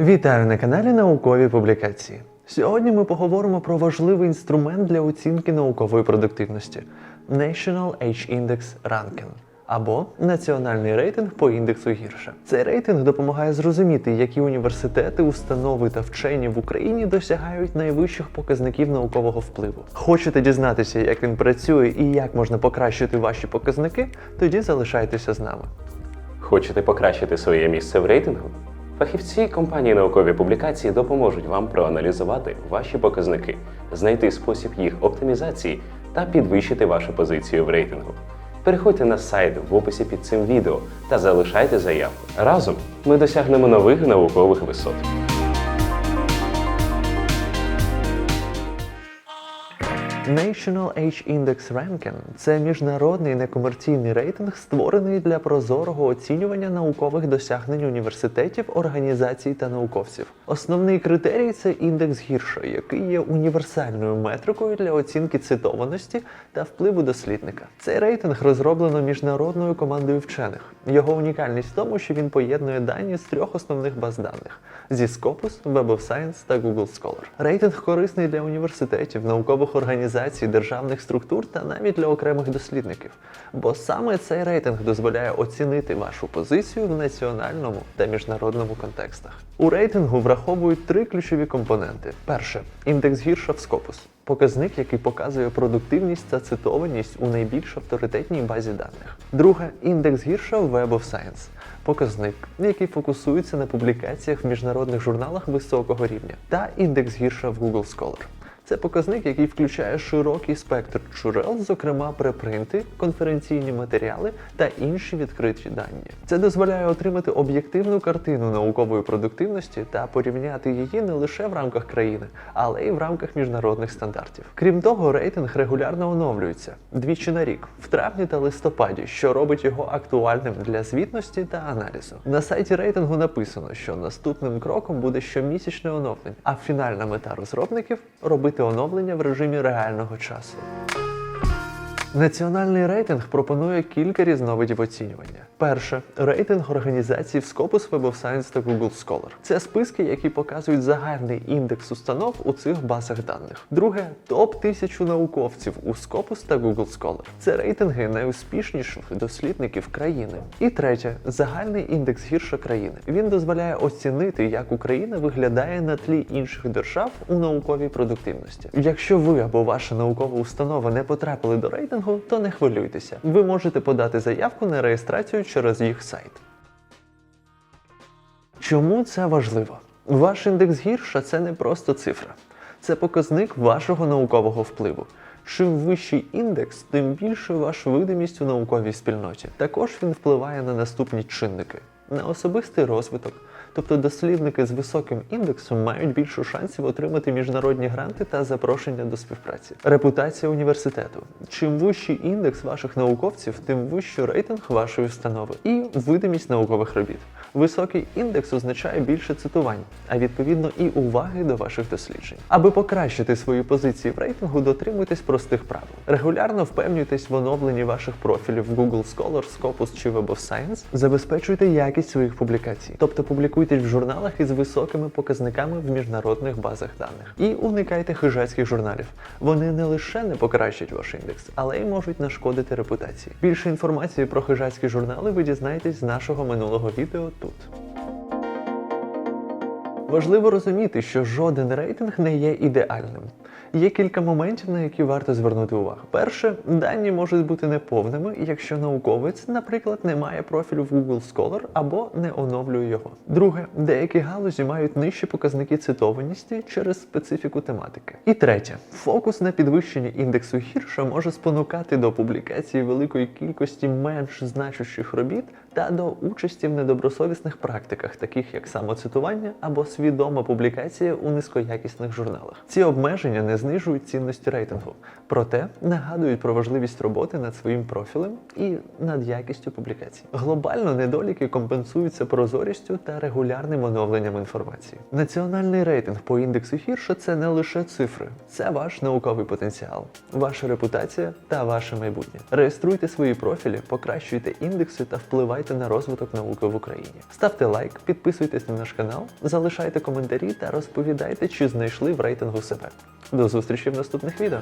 Вітаю на каналі Наукові публікації. Сьогодні ми поговоримо про важливий інструмент для оцінки наукової продуктивності National H-Index Ranking або Національний рейтинг по індексу гірше. Цей рейтинг допомагає зрозуміти, які університети, установи та вчені в Україні досягають найвищих показників наукового впливу. Хочете дізнатися, як він працює і як можна покращити ваші показники? Тоді залишайтеся з нами. Хочете покращити своє місце в рейтингу? Фахівці компанії наукові публікації допоможуть вам проаналізувати ваші показники, знайти спосіб їх оптимізації та підвищити вашу позицію в рейтингу. Переходьте на сайт в описі під цим відео та залишайте заявку. Разом ми досягнемо нових наукових висот. National H-Index Ranking – це міжнародний некомерційний рейтинг, створений для прозорого оцінювання наукових досягнень університетів, організацій та науковців. Основний критерій це індекс гірша, який є універсальною метрикою для оцінки цитованості та впливу дослідника. Цей рейтинг розроблено міжнародною командою вчених. Його унікальність в тому, що він поєднує дані з трьох основних баз даних: зі Scopus, Web of Science та Google Scholar. Рейтинг корисний для університетів, наукових організацій, державних структур та навіть для окремих дослідників. Бо саме цей рейтинг дозволяє оцінити вашу позицію в національному та міжнародному контекстах. У рейтингу враховують три ключові компоненти: перше індекс гірша в Scopus. Показник, який показує продуктивність та цитованість у найбільш авторитетній базі даних. Друге індекс гірша в Web of Science. Показник, який фокусується на публікаціях в міжнародних журналах високого рівня, та індекс гірша в Google Scholar. Це показник, який включає широкий спектр джерел, зокрема препринти, конференційні матеріали та інші відкриті дані. Це дозволяє отримати об'єктивну картину наукової продуктивності та порівняти її не лише в рамках країни, але й в рамках міжнародних стандартів. Крім того, рейтинг регулярно оновлюється двічі на рік, в травні та листопаді, що робить його актуальним для звітності та аналізу. На сайті рейтингу написано, що наступним кроком буде щомісячне оновлення, а фінальна мета розробників робити оновлення в режимі реального часу. Національний рейтинг пропонує кілька різновидів оцінювання. Перше рейтинг організацій в Scopus, Web of Science та Google Scholar. Це списки, які показують загальний індекс установ у цих базах даних. Друге топ 1000 науковців у Scopus та Google Scholar. Це рейтинги найуспішніших дослідників країни. І третє загальний індекс гірша країни. Він дозволяє оцінити, як Україна виглядає на тлі інших держав у науковій продуктивності. Якщо ви або ваша наукова установа не потрапили до рейтингу, то не хвилюйтеся. Ви можете подати заявку на реєстрацію через їх сайт. Чому це важливо? Ваш індекс гірша це не просто цифра, це показник вашого наукового впливу. Чим вищий індекс, тим більше ваша видимість у науковій спільноті. Також він впливає на наступні чинники: на особистий розвиток. Тобто дослідники з високим індексом мають більше шансів отримати міжнародні гранти та запрошення до співпраці. Репутація університету. Чим вищий індекс ваших науковців, тим вищий рейтинг вашої установи і видимість наукових робіт. Високий індекс означає більше цитувань, а відповідно і уваги до ваших досліджень. Аби покращити свої позиції в рейтингу, дотримуйтесь простих правил. Регулярно впевнюйтесь в оновленні ваших профілів в Google Scholar, Scopus чи Web of Science. Забезпечуйте якість своїх публікацій, тобто публікуйтесь в журналах із високими показниками в міжнародних базах даних. І уникайте хижацьких журналів. Вони не лише не покращать ваш індекс, але й можуть нашкодити репутації. Більше інформації про хижацькі журнали ви дізнаєтесь з нашого минулого відео тут. Важливо розуміти, що жоден рейтинг не є ідеальним. Є кілька моментів, на які варто звернути увагу. Перше, дані можуть бути неповними, якщо науковець, наприклад, не має профілю в Google Scholar або не оновлює його. Друге, деякі галузі мають нижчі показники цитованості через специфіку тематики. І третє, фокус на підвищенні індексу гірша може спонукати до публікації великої кількості менш значущих робіт та до участі в недобросовісних практиках, таких як самоцитування або свідома публікація у низькоякісних журналах. Ці обмеження не знижують цінності рейтингу, проте нагадують про важливість роботи над своїм профілем і над якістю публікацій. Глобально недоліки компенсуються прозорістю та регулярним оновленням інформації. Національний рейтинг по індексу гірше це не лише цифри, це ваш науковий потенціал, ваша репутація та ваше майбутнє. Реєструйте свої профілі, покращуйте індекси та впливайте впливаєте на розвиток науки в Україні. Ставте лайк, підписуйтесь на наш канал, залишайте коментарі та розповідайте, чи знайшли в рейтингу себе. До зустрічі в наступних відео.